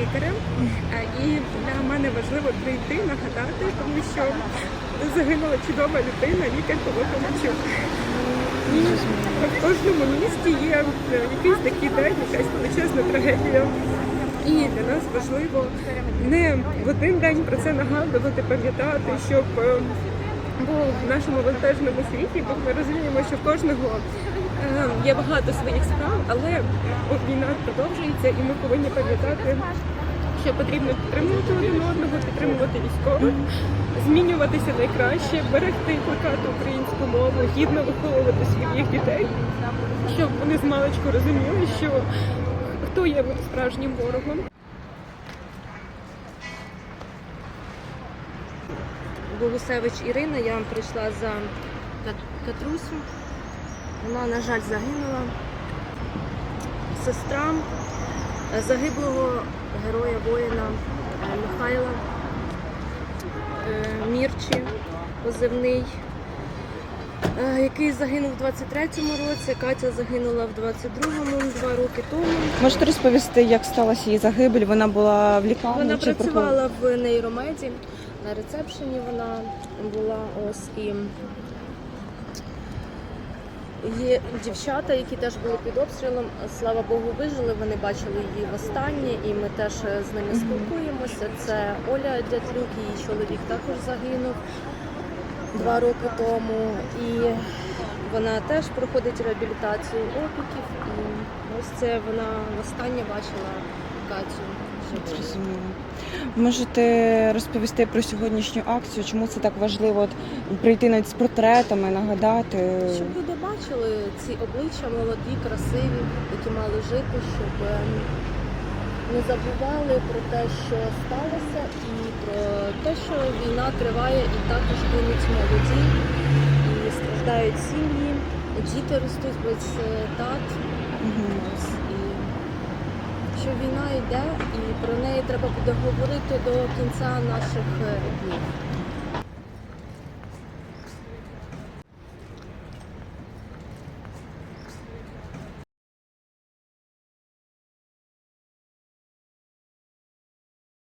лікарем, Е, і для мене важливо прийти, нагадати, тому що загинула чудова людина, лікар Павло І в кожному місті є е, якийсь такий день, якась величезна трагедія. І для нас важливо не в один день про це нагадувати, пам'ятати, щоб е, бо в нашому вантажному світі, бо ми розуміємо, що в кожного е, є багато своїх справ, але війна продовжується, і ми повинні пам'ятати, що потрібно підтримувати один одного, підтримувати військових, змінюватися найкраще, берегти і плекати українську мову, гідно виховувати своїх дітей, щоб вони з маличку розуміли, що хто є справжнім ворогом. Богусевич Ірина, я вам прийшла за Кат- Катрусю. Вона, на жаль, загинула. Сестра загиблого героя воїна е, Михайла е, Мірчі, позивний, е, який загинув у 23-му році. Катя загинула в 22-му, два роки тому. Можете розповісти, як сталася її загибель? Вона була в лікарні Вона чи працювала в нейромеді на рецепшені. Вона була ось і є дівчата, які теж були під обстрілом. Слава Богу, вижили. Вони бачили її востаннє, і ми теж з ними спілкуємося. Це Оля Дятлюк, її чоловік також загинув два роки тому. І вона теж проходить реабілітацію опіків. І ось це вона востаннє бачила Катю. Зрозуміло. Можете розповісти про сьогоднішню акцію? Чому це так важливо от, прийти навіть з портретами, нагадати? Щоб люди бачили ці обличчя молоді, красиві, які мали жити, щоб ем, не забували про те, що сталося, і про те, що війна триває і також гинуть молоді, і страждають сім'ї, діти ростуть без е, тат. Мгм. Що війна йде, і про неї треба буде говорити до кінця наших днів.